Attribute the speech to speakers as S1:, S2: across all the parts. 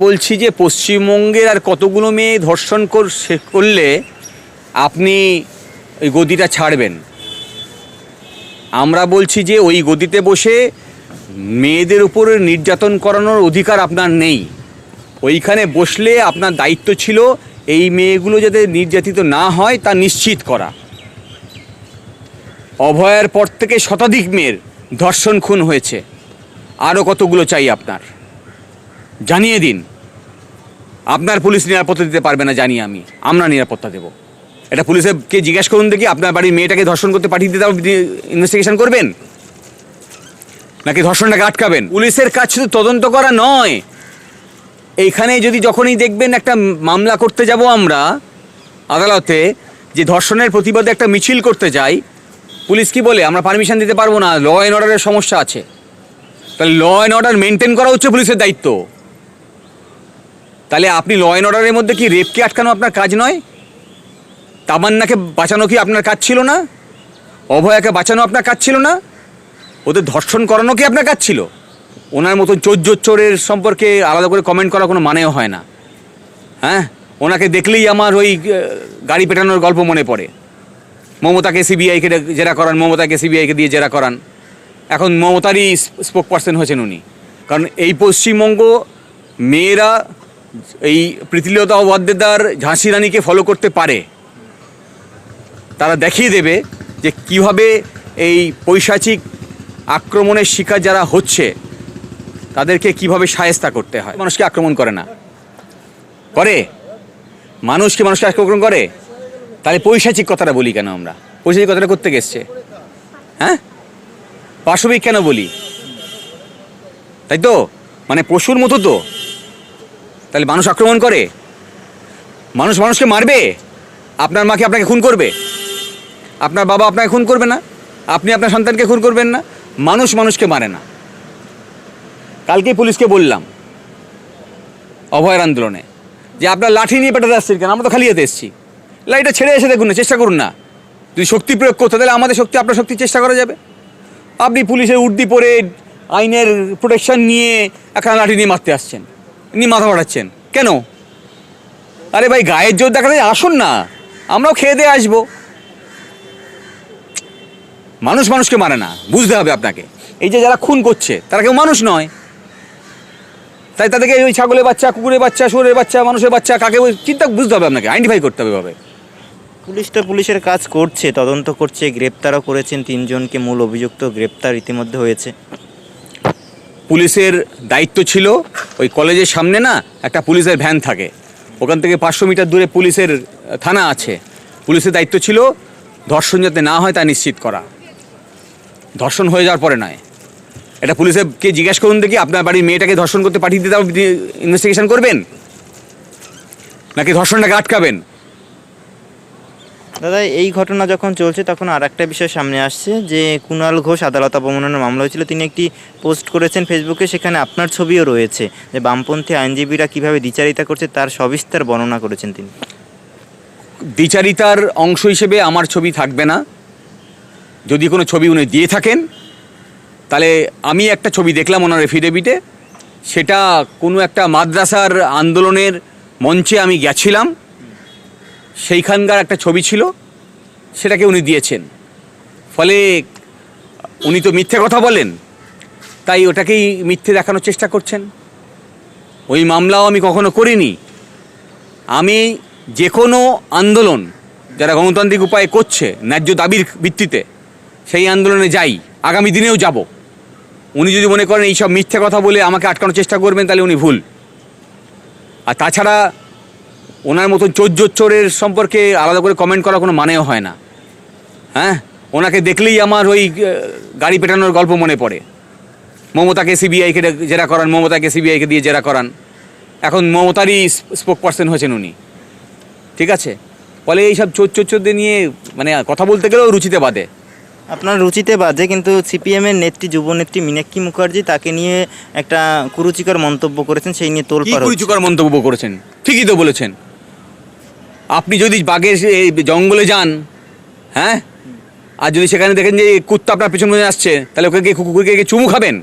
S1: বলছি যে পশ্চিমবঙ্গের আর কতগুলো মেয়ে ধর্ষণ করলে আপনি ওই গদিটা ছাড়বেন। আমরা বলছি যে ওই গদিতে বসে মেয়েদের উপর নির্যাতন করানোর অধিকার আপনার নেই। ওইখানে বসলে আপনার দায়িত্ব ছিল এই মেয়েগুলো যাতে নির্যাতিত না হয় তা নিশ্চিত করা। অভয়ের পর থেকে শতাধিক মেয়ের ধর্ষণ খুন হয়েছে। আরও কতগুলো চাই আপনার? জানিয়ে দিন। আপনার পুলিশ নিরাপত্তা দিতে পারবে না জানি আমি। আমরা নিরাপত্তা দেব। এটা পুলিশকে জিজ্ঞেস করুন দেখি আপনার বাড়ির মেয়েটাকে ধর্ষণ করতে পাঠিয়ে দিতে ইনভেস্টিগেশন করবেন? নাকি ধর্ষণটাকে আটকাবেন? পুলিশের কাজ শুধু তদন্ত করা নয়। এইখানে যদি যখনই দেখবেন একটা মামলা করতে যাব আমরা, আদালতে যে ধর্ষণের প্রতিবাদে একটা মিছিল করতে যাই, পুলিশ কি বলে, আমরা পারমিশন দিতে পারব না ল অ্যান্ড অর্ডারের সমস্যা আছে। তাহলে ল অ্যান্ড অর্ডার মেনটেন করা হচ্ছে পুলিশের দায়িত্ব। তাহলে আপনি ল অ্যান্ড অর্ডারের মধ্যে কি রেপকে আটকানো আপনার কাজ নয়? তামান্নাকে বাঁচানো কি আপনার কাজ ছিল না? অভয়াকে বাঁচানো আপনার কাজ ছিল না? ওদের ধর্ষণ করানো কি আপনার কাজ ছিল? ওনার মতো চোর চোরের সম্পর্কে আলাদা করে কমেন্ট করার কোনো মানেও হয় না। হ্যাঁ? ওনাকে দেখলেই আমার ওই গাড়ি পেটানোর গল্প মনে পড়ে। মমতাকে সিবিআইকে জেরা করান, মমতাকে সিবিআইকে দিয়ে জেরা করান। এখন মমতারই স্পোক পার্সন হয়েছেন উনি। কারণ এই পশ্চিমবঙ্গ মেয়েরা এই প্রীতিলতা ওয়াদ্দেদার ঝাঁসি রানীকে ফলো করতে পারে। তারা দেখিয়ে দেবে যে কীভাবে এই পৈশাচিক আক্রমণের শিকার যারা হচ্ছে, তাদেরকে কীভাবে সায়স্তা করতে হয়। মানুষকে আক্রমণ করে না। করে? মানুষকে মানুষকে আক্রমণ করে? তাহলে পৈশাচিক কথাটা বলি কেন আমরা? পৈশাচিক কথাটা করতে গেছে হ্যাঁ? পাশবিক কেন বলি? তাই তো? মানে পশুর মতো তো। তাহলে মানুষ আক্রমণ করে। মানুষ মানুষকে মারবে। আপনার মাকে আপনাকে খুন করবে। আপনার বাবা আপনাকে খুন করবে না। আপনি আপনার সন্তানকে খুন করবেন না। মানুষ মানুষকে মারে না। কালকেই পুলিশকে বললাম, অভয়ের আন্দোলনে, যে আপনার লাঠি নিয়ে পেটাতে আসছেন কেন? আমরা তো খালি হাতে এসেছি। লাইটটা ছেড়ে এসে দেখুন না, চেষ্টা করুন না। যদি শক্তি প্রয়োগ করতে তাহলে আমাদের শক্তি, আপনার শক্তি চেষ্টা করা যাবে। আপনি পুলিশের উর্দি পরে আইনের প্রোটেকশন নিয়ে একটা লাঠি নিয়ে মারতে আসছেন। নিয়ে মাথা ফাটাচ্ছেন। কেন? আরে ভাই, গায়ের জোর দেখা যায় আসুন না। আমরাও খেয়ে দিয়ে আসব। মানুষ মানুষকে মারে না, বুঝতে হবে আপনাকে। এই যে যারা খুন করছে, তারা কেউ মানুষ নয়। তাই তাদেরকে ওই ছাগলের বাচ্চা, কুকুরের বাচ্চা, শুয়োরের বাচ্চা, মানুষের বাচ্চা, কাকে চিন্তা বুঝতে হবে আপনাকে আইডেন্টিফাই করতে হবে এভাবে।
S2: পুলিশ তো পুলিশের কাজ করছে, তদন্ত করছে, গ্রেপ্তারও করেছেন তিনজনকে, মূল অভিযুক্ত গ্রেপ্তার ইতিমধ্যে হয়েছে।
S1: পুলিশের দায়িত্ব ছিল, ওই কলেজের সামনে না একটা পুলিশের ভ্যান থাকে। ওখান থেকে পাঁচশো মিটার দূরে পুলিশের থানা আছে। পুলিশের দায়িত্ব ছিল ধর্ষণ যাতে না হয় তা নিশ্চিত করা। ধর্ষণ হয়ে যাওয়ার পরে নয়। এটা পুলিশকে জিজ্ঞেস করুন দেখি আপনার বাড়ির মেয়েটাকে ধর্ষণ করতে পাঠিয়ে দিতে ইনভেস্টিগেশন করবেন? নাকি ধর্ষণটাকে আটকাবেন?
S2: দাদা, এই ঘটনা যখন চলছে, তখন আর একটা বিষয় সামনে আসছে, যে কুণাল ঘোষ আদালত অবমাননার মামলা হয়েছিল। তিনি একটি পোস্ট করেছেন ফেসবুকে, সেখানে আপনার ছবিও রয়েছে, যে বামপন্থী আইনজীবীরা কীভাবে দ্বিচারিতা করছে, তার সবিস্তার বর্ণনা করেছেন তিনি।
S1: দ্বিচারিতার অংশ হিসেবে আমার ছবি থাকবে না। যদি কোনো ছবি উনি দিয়ে থাকেন, তাহলে আমি একটা ছবি দেখলাম ওনার এফিডেভিটে সেটা কোনো একটা মাদ্রাসার আন্দোলনের মঞ্চে আমি গেছিলাম। সেইখানকার একটা ছবি ছিল, সেটাকে উনি দিয়েছেন। ফলে উনি তো মিথ্যে কথা বলেন, তাই ওটাকেই মিথ্যে দেখানোর চেষ্টা করছেন। ওই মামলাও আমি কখনো করিনি। আমি যে কোনো আন্দোলন যারা গণতান্ত্রিক উপায়ে করছে, ন্যায্য দাবির ভিত্তিতে, সেই আন্দোলনে যাই, আগামী দিনেও যাব। উনি যদি মনে করেন এইসব মিথ্যে কথা বলে আমাকে আটকানোর চেষ্টা করবেন, তাহলে উনি ভুল। আর তাছাড়া ওনার মতন চোর চোরের সম্পর্কে আলাদা করে কমেন্ট করার কোনো মানেও হয় না। হ্যাঁ? ওনাকে দেখলেই আমার ওই গাড়ি পেটানোর গল্প মনে পড়ে। মমতাকে সিবিআইকে জেরা করান মমতাকে সিবিআইকে দিয়ে জেরা করান। এখন মমতারই স্পোক পার্সন হয়েছেন উনি। ঠিক আছে? ফলে এইসব চোর চোর চোরদের নিয়ে মানে কথা বলতে গেলেও রুচিতে বাদে
S2: আপনার রুচিতে বাজে কিন্তু সিপিএমের নেত্রী যুবনেত্রী মীনাক্ষী মুখার্জি তাকে নিয়ে একটা কুরুচিকর মন্তব্য করেছেন সেই নিয়ে তোলপাড়
S1: কুরুচিকর মন্তব্য করেছেন? ঠিকই তো বলেছেন। আপনি যদি বাঘের জঙ্গলে যান হ্যাঁ? আর যদি সেখানে দেখেন যে কুত্তা আপনার পেছন পেছনে আসছে তাহলে ওকে গিয়ে কুকুরকে গিয়ে চুমু খাবেন।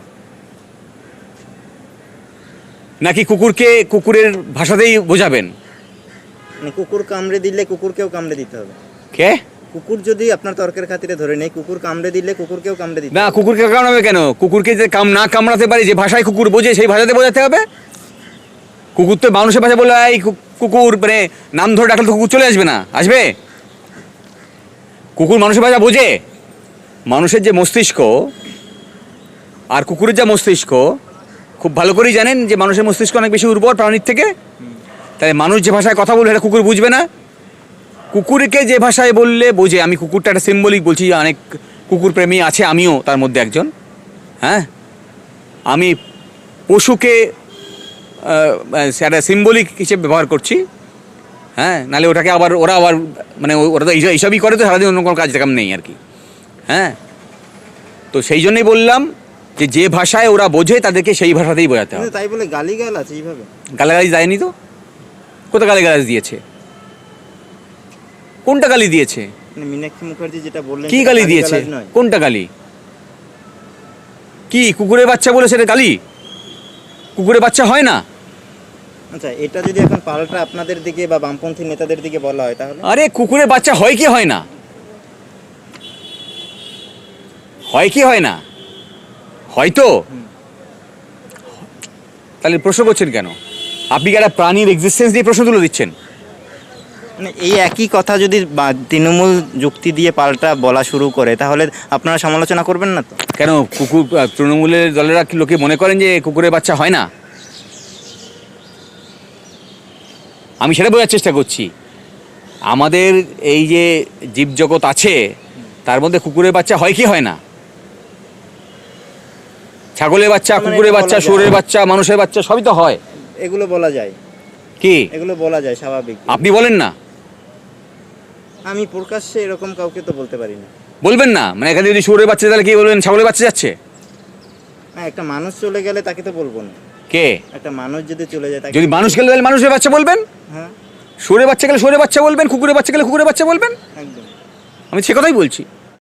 S1: নাকি কুকুরকে কুকুরের ভাষাতেই বোঝাবেন?
S2: মানে কুকুর কামড়ে দিলে কুকুরকেও কামড়ে দিতে হবে।
S1: কে?
S2: কুকুর যদি আপনার তর্কের খাতিরে ধরে নেই কুকুর কামড়ে দিলে কুকুরকেও কামড়ে দিতে
S1: না। কুকুরকে কামড়াবে কেন? কুকুরকে যে কাম না কামড়াতে পারে যে ভাষায় কুকুর বোঝে সেই ভাষাতে বোঝাতে হবে? কুকুর তো মানুষের ভাষা বলে এই কুকুর মানে নাম ধরে ডাকলে তো কুকুর চলে আসবে না, আসবে? কুকুর মানুষের ভাষা বোঝে। মানুষের যে মস্তিষ্ক আর কুকুরের যা মস্তিষ্ক, খুব ভালো করেই জানেন যে মানুষের মস্তিষ্ক অনেক বেশি উর্বর প্রাণীর থেকে। তাই মানুষ যে ভাষায় কথা বলবে, সেটা কুকুর বুঝবে না। কুকুরকে যে ভাষায় বললে বোঝে। আমি কুকুরটা একটা সিম্বলিক বলছি, অনেক কুকুর প্রেমী আছে, আমিও তার মধ্যে একজন। হ্যাঁ? আমি পশুকে একটা সিম্বলিক হিসেবে ব্যবহার করছি। হ্যাঁ নালে ওটাকে আবার ওরা আবার মানে ওরা তো এইসবই করে তো সারাদিন অন্য কোনো কাজ কাম নেই আর কি। হ্যাঁ তো সেই জন্যই বললাম যে যে ভাষায় ওরা বোঝে তাদেরকে সেই ভাষাতেই বোঝাতে হবে।
S2: তাই বলে গালি গাল আছে এইভাবে?
S1: গালাগালি দেয়নি তো? কোথা গালিগালাজ দিয়েছে? কোনটা গালি দিয়েছে?
S2: মানে মীনাক্ষী মুখার্জি যেটা বললেন
S1: কি গালি দিয়েছে? কোনটা গালি? কি কুকুরের বাচ্চা বলে সেটা গালি? কুকুরের বাচ্চা হয় না?
S2: আচ্ছা এটা যদি এখন পাল্টা আপনাদের দিকে বা বামপন্থী নেতাদের দিকে বলা হয় তাহলে?
S1: আরে কুকুরের বাচ্চা হয় কি হয় না? হয় কি হয় না? হয়তো তাহলে প্রশ্ন করছেন কেন? আপনি কি একটা প্রাণীর এক্সিস্টেন্স দিয়ে প্রশ্ন তুলে দিচ্ছেন?
S2: মানে এই একই কথা যদি তৃণমূল যুক্তি দিয়ে পাল্টা বলা শুরু করে তাহলে আপনারা সমালোচনা করবেন না তো?
S1: কেন কুকুর তৃণমূলের দলেরা কি লোকে মনে করেন যে কুকুরের বাচ্চা হয় না? আমি সেটা বোঝার চেষ্টা করছি। আমাদের এই যে জীবজগৎ আছে তার মধ্যে কুকুরের বাচ্চা হয় কি হয় না? ছাগলের বাচ্চা
S2: মানে
S1: কুকুরের বাচ্চা। শুয়োরের বাচ্চা মানুষের বাচ্চা সবই তো হয়।
S2: এগুলো বলা যায়।
S1: কি?
S2: এগুলো বলা যায় স্বাভাবিক।
S1: আপনি বলেন না।
S2: আমি প্রকাশ্যে এরকম কাউকে তো বলতে পারি না।
S1: বলবেন না? মানে এখানে যদি শুয়োরের বাচ্চা তাহলে কি বলবেন? ছাগলের বাচ্চা যাচ্ছে?
S2: না একটা মানুষ চলে গেলে তাকে তো বলব না।
S1: কে?
S2: একটা মানুষ যদি চলে যায়
S1: যদি মানুষ গেলে তাহলে মানুষের বাচ্চা বলবেন?
S2: হ্যাঁ।
S1: শুয়োরের বাচ্চা গেলে সরে বাচ্চা বলবেন? কুকুরের বাচ্চা গেলে কুকুরের বাচ্চা বলবেন?
S2: একদম।
S1: আমি সে কথাই বলছি।